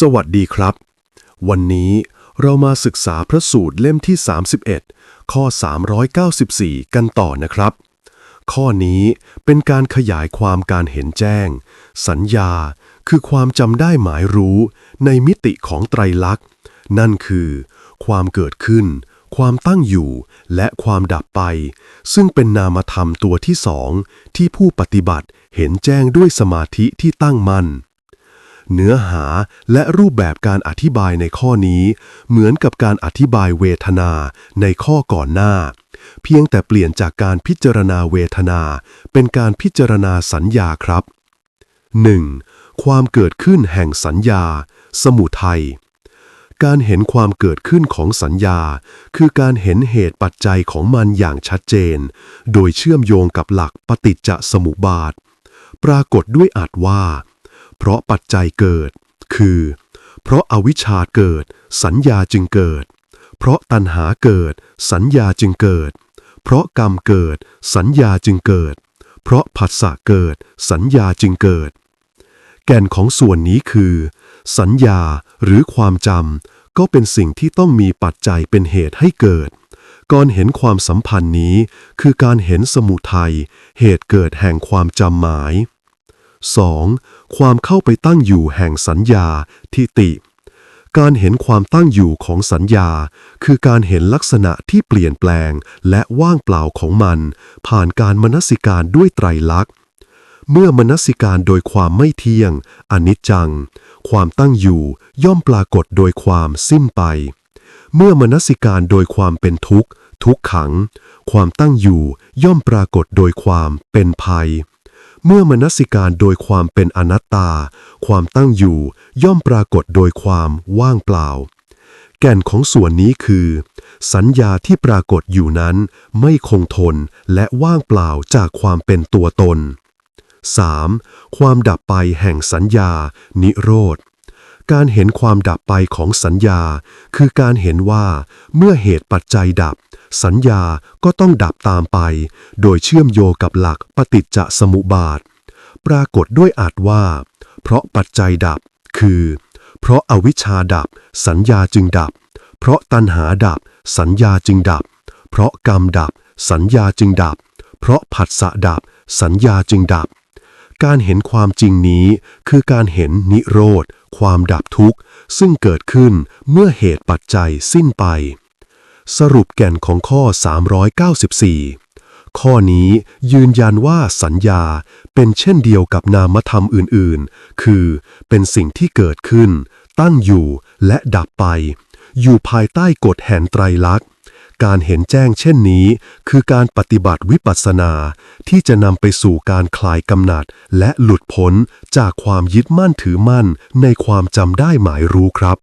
สวัสดีครับ วันนี้เรามาศึกษาพระสูตรเล่มที่ 31 ข้อ 394 กันต่อนะครับ ข้อนี้เป็นการขยายความการเห็นแจ้ง สัญญาคือความจำได้หมายรู้ในมิติของไตรลักษณ์ นั่นคือ ความเกิดขึ้น ความตั้งอยู่ และความดับไป ซึ่งเป็นนามธรรมตัวที่สองที่ผู้ปฏิบัติเห็นแจ้งด้วยสมาธิที่ตั้งมั่น เนื้อหาและรูปแบบการอธิบายในข้อนี้ เหมือนกับการอธิบายเวทนาในข้อก่อนหน้า เพียงแต่เปลี่ยนจากการพิจารณาเวทนา เป็นการพิจารณาสัญญาครับ 1. ความเกิดขึ้นแห่งสัญญา สมุทัยการเห็นความเกิดขึ้นของสัญญา คือการเห็นเหตุปัจจัยของมันอย่างชัดเจน โดยเชื่อมโยงกับหลักปฏิจจสมุปบาท ปรากฏด้วยอาจว่า เพราะปัจจัยเกิด คือ เพราะอาวิชชาเกิด สัญญาจึงเกิด เพราะตัณหาเกิด สัญญาจึงเกิด เพราะกรรมเกิด สัญญาจึงเกิด เพราะผัสสะเกิด สัญญาจึงเกิด แก่นของส่วนนี้คือ สัญญาหรือความจำก็เป็นสิ่งที่ต้องมีปัจจัยเป็นเหตุให้เกิดการเห็นความสัมพันธ์นี้คือการเห็นสมุทัยเหตุเกิดแห่งความจำหมาย 2. ความเข้าไปตั้งอยู่แห่งสัญญาทิติ การเห็นความตั้งอยู่ของสัญญา คือการเห็นลักษณะที่เปลี่ยนแปลงและว่างเปล่าของมัน ผ่านการมนสิการด้วยไตรลักษณ์เมื่อมนสิการโดยความไม่เที่ยง อนิจจัง ความตั้งอยู่ย่อมปรากฏโดยความสิ้นไป เมื่อมนสิการโดยความเป็นทุกข์ ทุกขัง ความตั้งอยู่ย่อมปรากฏโดยความเป็นภัย เมื่อมนสิการโดยความเป็นอนัตตา ความตั้งอยู่ย่อมปรากฏโดยความว่างเปล่า แก่นของส่วนนี้คือ สัญญาที่ปรากฏอยู่นั้นไม่คงทนและว่างเปล่าจากความเป็นตัวตน 3. ความดับไปแห่งสัญญา นิโรธ การเห็นความดับไปของสัญญา คือการเห็นว่าเมื่อเหตุปัจจัยดับ สัญญาก็ต้องดับตามไป โดยเชื่อมโยงกับหลักปฏิจจสมุปบาท ปรากฏด้วยอาจว่า เพราะปัจจัยดับ คือ เพราะอาวิชชาดับ สัญญาจึงดับ เพราะตัณหาดับ สัญญาจึงดับ เพราะกรรมดับ สัญญาจึงดับ เพราะผัสสะดับ สัญญาจึงดับการเห็นความจริงนี้คือการเห็นนิโรธ ความดับทุกข์ ซึ่งเกิดขึ้นเมื่อเหตุปัจจัยสิ้นไป สรุปแก่นของข้อ 394 ข้อนี้ยืนยันว่าสัญญาเป็นเช่นเดียวกับนามธรรมอื่นๆ คือเป็นสิ่งที่เกิดขึ้น ตั้งอยู่และดับไป อยู่ภายใต้กฎแห่งไตรลักษณ์ การเห็นแจ้งเช่นนี้ คือการปฏิบัติวิปัสสนาที่จะนำไปสู่การคลายกำหนัด และหลุดพ้นจากความยึดมั่นถือมั่นในความจำได้หมายรู้ครับ